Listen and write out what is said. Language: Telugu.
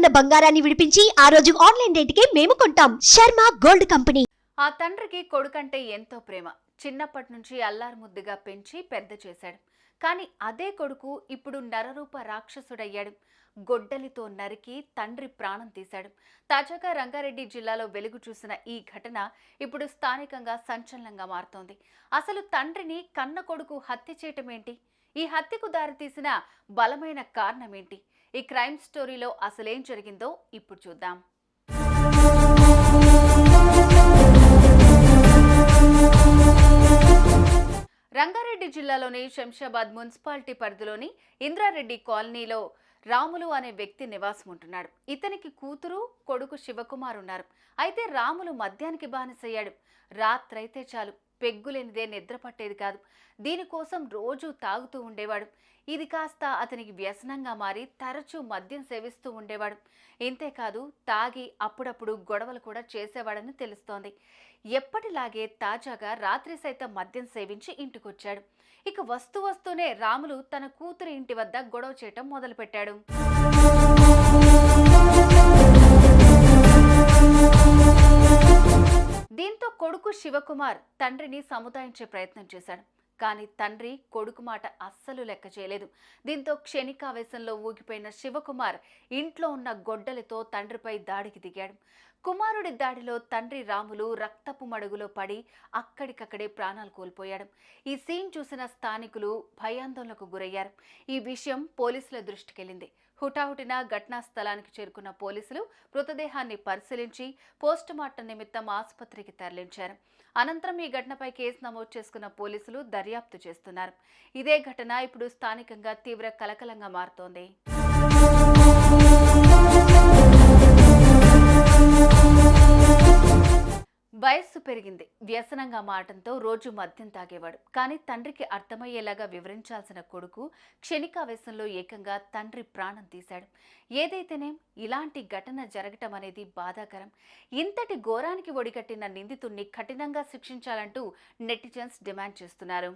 ఉన్న బంగారాన్ని విడిపించి ఆ రోజు ఆన్లైన్ రేటుకే మేము కొంటాం. Sharma gold company. ఆ తండ్రికి కొడుకంటే ఎంతో ప్రేమ. చిన్నప్పటి నుంచి అల్లారు ముద్దుగా పెంచి పెద్ద చేశాడు. కానీ అదే కొడుకు ఇప్పుడు నరరూప రాక్షసుడయ్యాడు. గొడ్డలితో నరికి తండ్రి ప్రాణం తీశాడు. తాజాగా రంగారెడ్డి జిల్లాలో వెలుగు చూసిన ఈ ఘటన ఇప్పుడు స్థానికంగా సంచలనంగా మారుతోంది. అసలు తండ్రిని కన్న కొడుకు హత్య చేయటమేంటి ఈ హత్యకు దారితీసిన బలమైన కారణం ఏంటి? ఈ క్రైమ్ స్టోరీలో అసలేం జరిగిందో ఇప్పుడు చూద్దాం. రంగారెడ్డి జిల్లాలోని శంషాబాద్ మున్సిపాలిటీ పరిధిలోని ఇంద్రారెడ్డి కాలనీలో రాములు అనే వ్యక్తి నివాసం ఉంటున్నాడు ఇతనికి కూతురు కొడుకు శివకుమార్ ఉన్నారు అయితే రాములు మద్యానికి బానిసయ్యాడు. రాత్రైతే చాలు. పెగ్గులేనిదే నిద్ర పట్టేది కాదు. దీనికోసం రోజూ తాగుతూ ఉండేవాడు. ఇది కాస్త అతనికి వ్యసనంగా మారి తరచూ మద్యం సేవిస్తూ ఉండేవాడు. ఇంతేకాదు తాగి అప్పుడప్పుడు గొడవలు కూడా చేసేవాడని తెలుస్తోంది. ఎప్పటిలాగే తాజాగా రాత్రి సైతం మద్యం సేవించి ఇంటికొచ్చాడు. ఇక వస్తూ వస్తూనే రాములు తన కూతురి ఇంటి వద్ద గొడవ చేయటం మొదలుపెట్టాడు. శివకుమార్ తండ్రిని సముదాయించే ప్రయత్నం చేశాడు. కానీ తండ్రి కొడుకు మాట అస్సలు లెక్క చేయలేదు. దీంతో క్షణికావేశంలో ఊగిపోయిన శివకుమార్ ఇంట్లో ఉన్న గొడ్డలితో తండ్రిపై దాడికి దిగాడు. కుమారుడి దాడిలో తండ్రి రాములు రక్తపు మడుగులో పడి అక్కడికక్కడే ప్రాణాలు కోల్పోయాడు. ఈ సీన్ చూసిన స్థానికులు భయాందోళనకు గురయ్యారు. ఈ విషయం పోలీసుల దృష్టికెళ్ళింది. హుటాహుటిన ఘటనా స్థలానికి చేరుకున్న పోలీసులు మృతదేహాన్ని పరిశీలించి పోస్టుమార్టం నిమిత్తం ఆసుపత్రికి తరలించారు. అనంతరం ఈ ఘటనపై కేసు నమోదు చేసుకున్న పోలీసులు దర్యాప్తు చేస్తున్నారు. ఇదే ఘటన ఇప్పుడు స్థానికంగా తీవ్ర కలకలంగా మారుతోంది. వయస్సు పెరిగింది. వ్యసనంగా మారటంతో రోజు మద్యం తాగేవాడు. కానీ తండ్రికి అర్థమయ్యేలాగా వివరించాల్సిన కొడుకు క్షణికావేశంలో ఏకంగా తండ్రి ప్రాణం తీశాడు. ఏదైతేనేం ఇలాంటి ఘటన జరగటం అనేది బాధాకరం. ఇంతటి ఘోరానికి ఒడిగట్టిన నిందితుణ్ణి కఠినంగా శిక్షించాలంటూ నెటిజన్స్ డిమాండ్ చేస్తున్నారు.